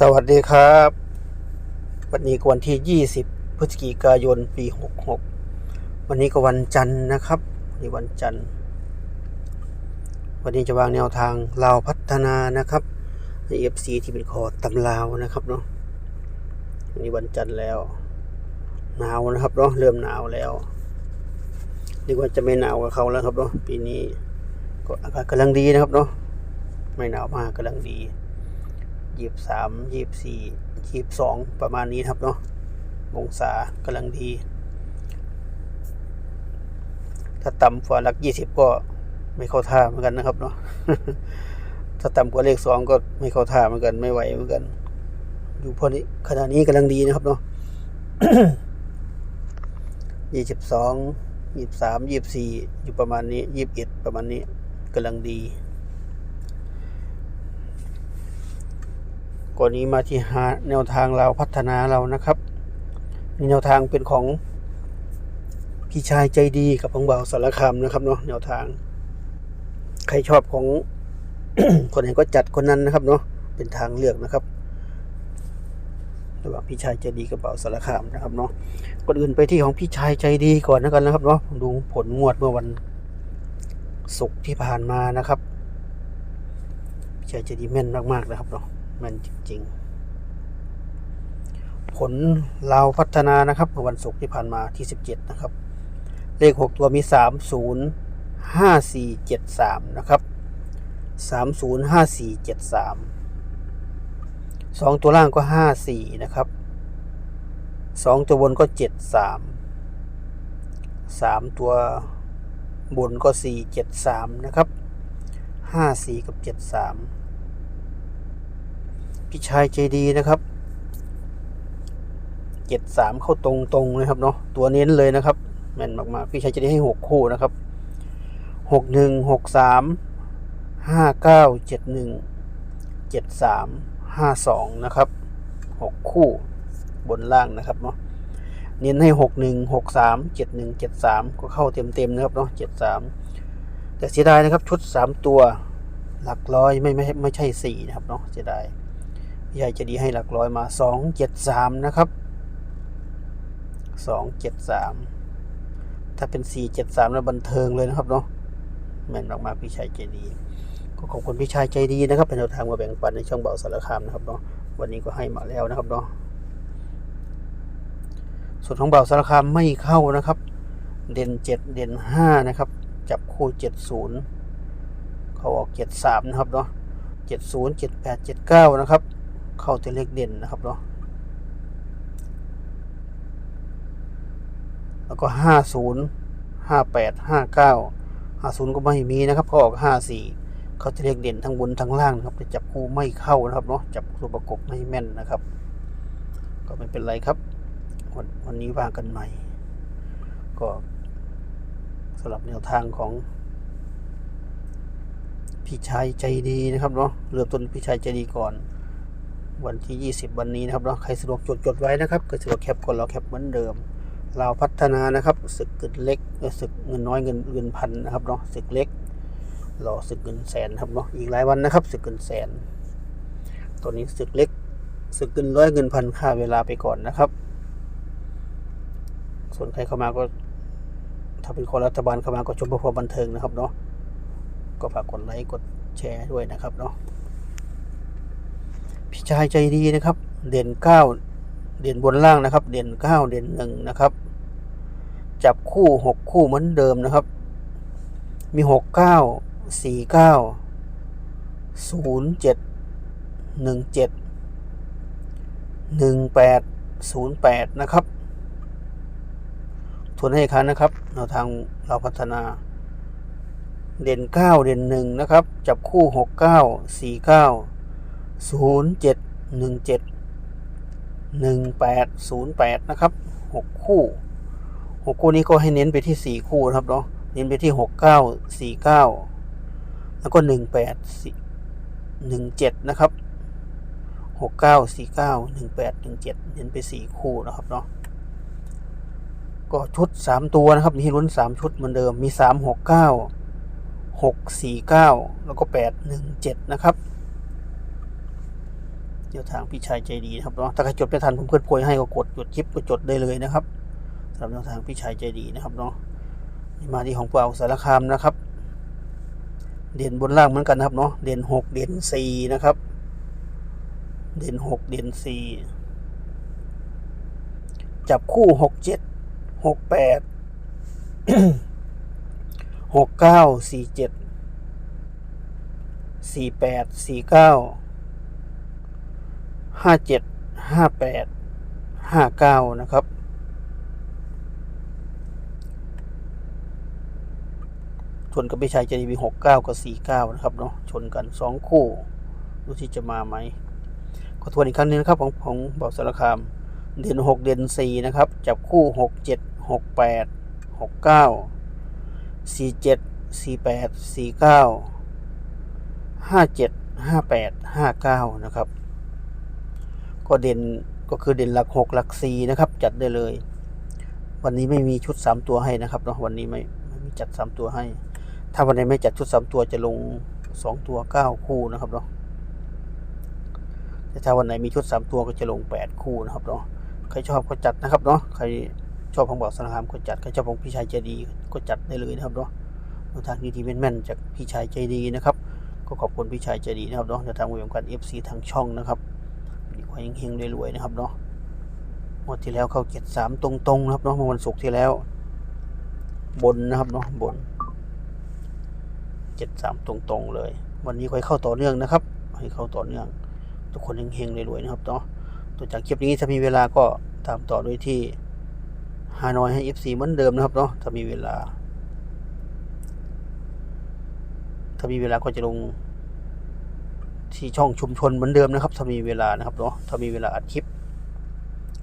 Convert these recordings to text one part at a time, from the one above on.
สวัสดีครับ วันนี้วันที่ 20 พฤศจิกายน ปี 66 วันนี้ก็วันจันทร์นะครับวันนี้วันจันทร์ วันนี้จะวางแนวทางลาวพัฒนานะครับใน FC ที่เป็นคอตำลาวนะครับเนาะวันนี้วันจันทร์แล้ว หนาวนะครับเนาะเริ่มหนาวแล้วนึกว่าจะไม่หนาวกับเขาแล้วครับเนาะปีนี้ก็อากาศกำลังดีนะครับเนาะไม่หนาวมากกำลังดี ยี่สิบสามยี่สิบสี่ยี่สิบสองประมาณนี้ครับเนาะองศากำลังดี ถ้าต่ำกว่าหลักยี่สิบก็ไม่เข้าท่าเหมือนกันนะครับเนาะถ้าต่ำกว่าเลขสองก็ไม่เข้าท่าเหมือนกันไม่ไหวเหมือนกัน อยู่พอนี้ขณะนี้กำลังดีนะครับเนาะยี่สิบสองยี่สิบสามยี่สิบสี่อยู่ประมาณนี้ยี่สิบเอ็ดประมาณนี้กำลังดี ก่อนนี้มาที่หาแนวทางเราพัฒนาเรานะครับนี่แนวทางเป็นของพี่ชายใจดีกับของเบาสารคามนะครับเนาะแนวทาง ใครชอบของคนไหนก็จัดคนนั้นนะครับ เนาะเป็นทางเลือกนะครับระหว่างพี่ชายใจดีกับเบาสารคามนะครับเนาะก่อนอื่นไปที่ของพี่ชายใจดีก่อนนะครับนะครับเนาะดูผลงวดเมื่อวันศุกร์ที่ผ่านมานะครับพี่ชายใจดีแม่นมากๆนะครับเนาะ มันจริง ๆ ผลเราพัฒนานะครับเมื่อวันศุกร์ที่ผ่านมาที่ 17 นะครับ เลข 6 ตัวมี 30 5473 นะครับ 30 5473 2 ตัวล่างก็ 54 นะครับ 2 ตัวบนก็ 73 3 ตัวบนก็ 473 นะครับ 54 กับ 73 พี่ชายใจดีนะครับเจ็ดสามเข้าตรงตรงเลยครับเนาะตัวเน้นเลยนะครับแม่นมากๆพี่ชายใจดีให้หกคู่นะครับหกหนึ่งหกสามห้าเก้าเจ็ดหนึ่งเจ็ดสามห้าสองนะครับหกคู่บนล่างนะครับเนาะเน้นให้หกหนึ่งหกสามเจ็ดหนึ่งเจ็ดสามก็เข้าเต็มเต็มนะครับเนาะเจ็ดสามแต่เสียดายนะครับชุดสามตัวหลักร้อยไม่ไม่ไม่ใช่สี่นะครับเนาะเสียดาย พี่ชายจะดีให้หลักร้อยมาสองเจ็ดสามนะครับสองเจ็ดสามถ้าเป็นสี่เจ็ดสามแล้วบันเทิงเลยนะครับเนาะแม่นมากๆพี่ชายใจดี ก็ขอบคุณพี่ชายใจดีนะครับ เป็นแนวทางมาแบ่งปันในช่องเบาสารคามนะครับเนาะวันนี้ก็ให้มาแล้วนะครับเนาะส่วนของเบาสารคามไม่เข้านะครับ เด่นเจ็ดเด่นห้านะครับ จับคู่เจ็ดศูนย์เขาออกเจ็ดสามนะครับเนาะเจ็ดศูนย์เจ็ดแปดเจ็ดเก้านะครับ เข้าแต่เลขเด่นนะครับเนาะแล้วก็ห้าศูนย์ห้าแปดห้าเก้าห้าศูนย์ก็ไม่มีนะครับเขาออกห้าสี่เขาจะเลขเด่นทั้งบนทั้งล่างนะครับแต่จับคู่ไม่เข้านะครับเนาะจับตัวประกบไม่แม่นนะครับ ก็ไม่เป็นไรครับ วันวันนี้ว่ากันใหม่ ก็สำหรับแนวทางของพี่ชายใจดีนะครับเนาะเริ่มต้นพี่ชายใจดีก่อน วันที่ 20 วันนี้นะครับเนาะใครสะดวกจดจดไว้นะครับก็สะดวกแคปก่อนเราแคปเหมือนเดิมเราพัฒนานะครับศึกเกินเล็กศึกเงินน้อยเงินเงินพันนะครับเนาะศึกเล็กรอศึกเงินแสนครับเนาะอีกหลายวันนะครับศึกเงินแสนตัวนี้ศึกเล็กศึกเงินร้อยเงินพันค่าเวลาไปก่อนนะครับ ส่วนใครเข้ามาก็ ถ้าเป็นคนรัฐบาลเข้ามาก็ชมพื่อควาบันเทิงนะครับเนาะก็ฝากกดไลค์กดแชร์ด้วยนะครับเนาะ พี่ชายใจดีนะครับ เด่นเก้าเด่นบนล่างนะครับ เด่นเก้าเด่นหนึ่งนะครับ จับคู่หกคู่เหมือนเดิมนะครับ มีหกเก้าสี่เก้าศูนย์เจ็ดหนึ่งเจ็ดหนึ่งแปดศูนย์แปดนะครับทวนให้ครั้งนะครับแนวทางเราพัฒนา เด่นเก้าเด่นหนึ่งนะครับ จับคู่หกเก้าสี่เก้า ศูนย์เจ็ดหนึ่งเจ็ดหนึ่งแปดศูนย์แปดนะครับหกคู่หกคู่นี้ก็ให้เน้นไปที่สี่คู่นะครับเนาะเน้นไปที่หกเก้าสี่เก้าแล้วก็หนึ่งแปดหนึ่งเจ็ดนะครับหกเก้าสี่เก้าหนึ่งแปดหนึ่งเจ็ดเน้นไปสี่คู่นะครับเนาะก็ชุดสามตัวนะครับมีลุ้นสามชุดเหมือนเดิมมีสามหกเก้าหกสี่เก้าแล้วก็แปดหนึ่งเจ็ดนะครับ เดี๋ยวทางพี่ชายใจดีนะครับเนาะถ้าใครจดไม่ทันผมเพื่อนโพยให้ก็กดจดคลิปก็จดได้เลยนะครับสำหรับแนวทางพี่ชายใจดีนะครับเนาะนี่มาที่ของเปล่าสารคามนะครับ เด่นบนล่างเหมือนกันนะครับเนาะเด่นหกเด่นสี่นะครับ เด่นหกเด่นสี่จับคู่หกเจ็ดหกแปดหกเก้าสี่เจ็ดสี่แปดสี่เก้า ห้าเจ็ดห้าแปดห้าเก้านะครับ ชนกับพี่ชายจะมีหกเก้ากับสี่เก้านะครับเนาะชนกันสองคู่ดูที่จะมาไหมขอทวนอีกครั้งหนึงนะครับของของบอกสารคามเด่นหกเด่นสี่นะครับ จับคู่หกเจ็ดหกแปดหกเก้าสี่เจ็ดสี่แปดสี่เก้าห้าเจ็ดห้าแปดห้าเก้านะครับ ก็เด่นก็คือเด่นหลักหกหลักสี่นะครับ จัดได้เลย วันนี้ไม่มีชุดสามตัวให้นะครับเนาะวันนี้ไม่ไม่มีจัดสามตัวให้ ถ้าวันไหนไม่จัดชุดสามตัวจะลงสองตัวเก้าคู่นะครับเนาะแต่ถ้าวันไหนมีชุดสามตัวก็จะลงแปดคู่นะครับเนาะใครชอบก็จัดนะครับเนาะใครชอบของบอกสารคามก็จัดใครชอบของพี่ชายใจดีก็จัดได้เลยนะครับเนาะทางดีๆแม่นๆจากพี่ชายใจดีนะครับ ก็ขอบคุณพี่ชายใจดีนะครับเนาะจะทางวิวกัน FC ทางช่องนะครับ ว่าเฮงๆรวยๆนะครับเนาะหมดที่แล้วเข้าเจ็ดสามตรงๆนะครับเนาะเมื่อวันศุกร์ที่แล้ว บนนะครับเนาะบนเจ็ดสามตรงๆเลย วันนี้ค่อยเข้าต่อเนื่องนะครับให้เข้าต่อเนื่อง ทุกคนเฮงๆรวยๆนะครับเนาะตัวจากคลิปนี้ถ้ามีเวลาก็ตามต่อด้วยที่ฮานอยให้ FC เหมือนเดิมนะครับเนาะถ้ามีเวลา ถ้ามีเวลาก็จะลง ที่ช่องชุมชนเหมือนเดิมนะครับ ถ้ามีเวลานะครับเนาะถ้ามีเวลาอัดคลิป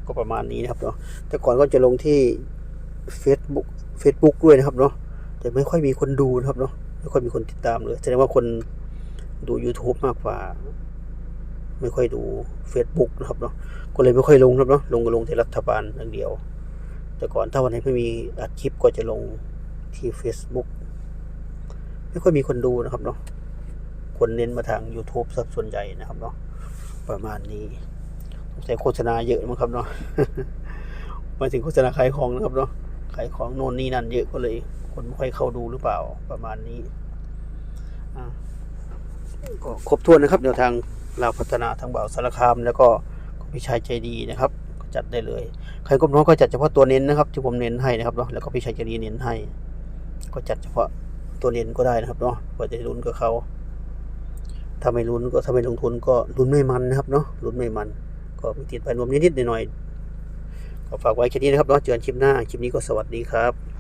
ก็ประมาณนี้นะครับเนาะแต่ก่อนก็จะลงที่ Facebook Facebook ด้วยนะครับเนาะแต่ไม่ค่อยมีคนดูนะครับเนาะไม่ค่อยมีคนติดตามเลยแสดงว่าคนดู YouTube มากกว่า ไม่ค่อยดู Facebook นะครับเนาะก็เลยไม่ค่อยลงครับเนาะลงก็ลงที่รัฐบาลอย่างเดียว แต่ก่อนถ้าวันไหนไม่มีอัดคลิปก็จะลงที่ Facebook ไม่ค่อยมีคนดูนะครับเนาะ คนเน้นมาทาง YouTube สักส่วนใหญ่นะครับเนาะประมาณนี้สงสัยโฆษณาเยอะมั้งครับเนาะมาถึงโฆษณาขายของนะครับเนาะขายของโน่นนี่นั่นเยอะก็เลย คนไม่ค่อยเข้าดูหรือเปล่าประมาณนี้ก็ครบถ้วนนะครับแนวทางเราวพัฒนาทางบ่าวสารคาม แล้วก็พี่ชายใจดีนะครับจัดได้เลย ใครก็น้องก็จัดเฉพาะตัวเน้นนะครับ ที่ผมเน้นให้นะครับเนาะแล้วก็พี่ชายใจดีเน้นให้ ก็จัดเฉพาะตัวเน้นก็ได้นะครับเนาะเพื่อจะลุ้นกับเขา ถ้าไม่ลุ้นก็ถ้าไม่ลงทุนก็ลุ้นไม่มันนะครับเนาะลุ้นไม่มัน ก็มีติดไปรวมนิดๆหน่อยๆก็ฝากไว้แค่นี้นะครับเนาะเจอกันคลิปหน้าคลิปนี้ก็สวัสดีครับ